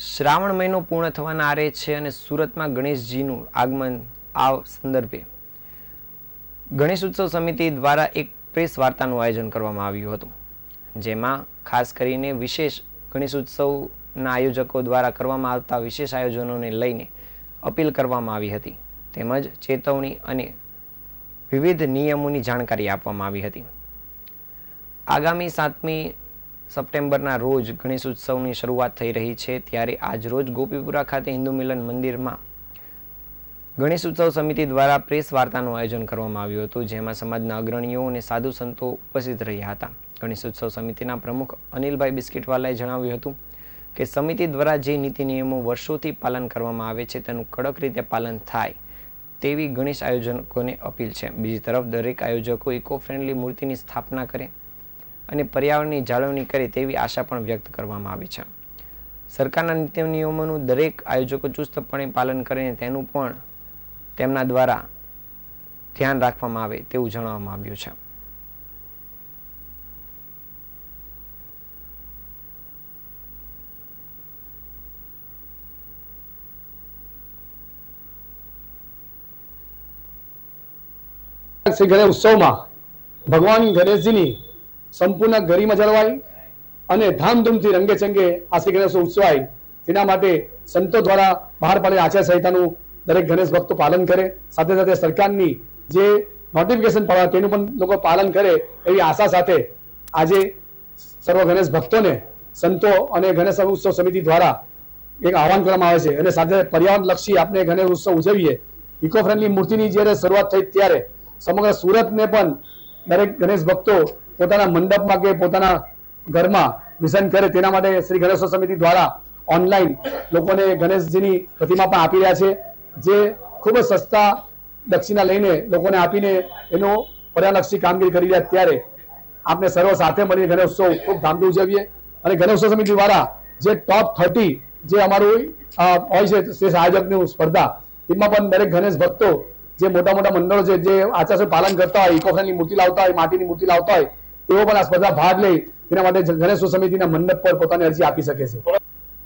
શ્રાવણ મહિનો પૂર્ણ થવાના આરે છે અને સુરતમાં ગણેશજીનું આગમન આ સંદર્ભે. ગણેશ ઉત્સવ સમિતિ દ્વારા એક પ્રેસ વાર્તાનું આયોજન કરવામાં આવ્યું હતું, જેમાં ખાસ કરીને વિશેષ ગણેશ ઉત્સવના આયોજકો દ્વારા કરવામાં આવતા વિશેષ આયોજનોને લઈને અપીલ કરવામાં આવી હતી. તેમજ ચેતવણી અને વિવિધ નિયમોની જાણકારી આપવામાં આવી હતી. આગામી સાતમી સપ્ટેમ્બરના રોજ ગણેશ ઉત્સવની શરૂઆત થઈ રહી છે ત્યારે આજ રોજ ગોપીપુરા ખાતે હિન્દુ મિલન મંદિરમાં ગણેશ ઉત્સવ સમિતિ દ્વારા પ્રેસ વાર્તાનું આયોજન કરવામાં આવ્યું હતું, જેમાં સમાજના અગ્રણીઓ અને સાધુ સંતો ઉપસ્થિત રહ્યા હતા. ગણેશ ઉત્સવ સમિતિના પ્રમુખ અનિલભાઈ બિસ્કિટવાલાએ જણાવ્યું હતું કે સમિતિ દ્વારા જે નીતિ નિયમો વર્ષોથી પાલન કરવામાં આવે છે, તેનું કડક રીતે પાલન થાય તેવી ગણેશ આયોજકોને અપીલ છે. બીજી તરફ દરેક આયોજકો ઇકો ફ્રેન્ડલી મૂર્તિની સ્થાપના કરે અને પર્યાવરણની જાળવણી કરે તેવી આશા પણ વ્યક્ત કરવામાં આવી છે. સરકારના નીતિ નિયમોનું દરેક આયોજકો ચુસ્તપણે પાલન કરીને તેનું પણ તેમના દ્વારા ધ્યાન રાખવામાં આવે તેવું જણાવવામાં આવ્યું છે. શ્રી ગણેશ ઉત્સવમાં ભગવાન ગણેશજીની સંપૂર્ણ ગરિમા જળવાય અને ધામધૂમથી રંગે ચંગે આ શ્રી ગણેશ ઉત્સવાય તેના માટે સંતો દ્વારા બહાર પાડેલ આચાર સંહિતાનું દરેક ગણેશ ભક્તો પાલન કરે. સાથે સાથે સરકારની જે નોટિફિકેશન પાડવા તેનું પણ લોકો પાલન કરે એવી આશા સાથે આજે સર્વ ગણેશ ભક્તોને સંતો અને ગણેશ ઉત્સવ સમિતિ દ્વારા એક આહવાન કરવામાં આવે છે. અને સાથે પર્યાવરણ લક્ષી આપણે ગણેશ ઉત્સવ ઉજવીએ. ઇકો ફ્રેન્ડલી મૂર્તિની જ્યારે શરૂઆત થઈ ત્યારે સમગ્ર સુરતને પણ દરેક ગણેશ ભક્તો પોતાના મંડપમાં કે પોતાના ઘરમાં વિસર્જન કરે તેના માટે શ્રી ગણેશ સમિતિ દ્વારા ઓનલાઈન લોકોને ગણેશજીની પ્રતિમા પણ આપી રહ્યા છે, જે ખૂબ જ સસ્તા દક્ષિણા લઈને લોકોને આપીને એનો પર્યાલક્ષી કામગીરી કરી રહ્યા ત્યારે આપણે સર્વ સાથે મળીને ગણેશોત્સવ ખૂબ ધામથી ઉજવીએ અને ગણેશ સમિતિ દ્વારા જે ટોપ થર્ટી જે અમારું હોય છે શ્રેષ્ઠ આયોજકની સ્પર્ધા તેમાં પણ દરેક ગણેશ ભક્તો જે મોટા મોટા મંડળો છે, જે આચાર પાલન કરતા હોય ઇકો ફ્રેન્ડલી મૂર્તિ લાવતા હોય, માટીની મૂર્તિ લાવતા હોય તેઓ પણ આ સ્પર્ધા ભાગ લઈ તેના માટે ગણેશ સમિતિના મંડપ પર પોતાની અરજી આપી શકે છે.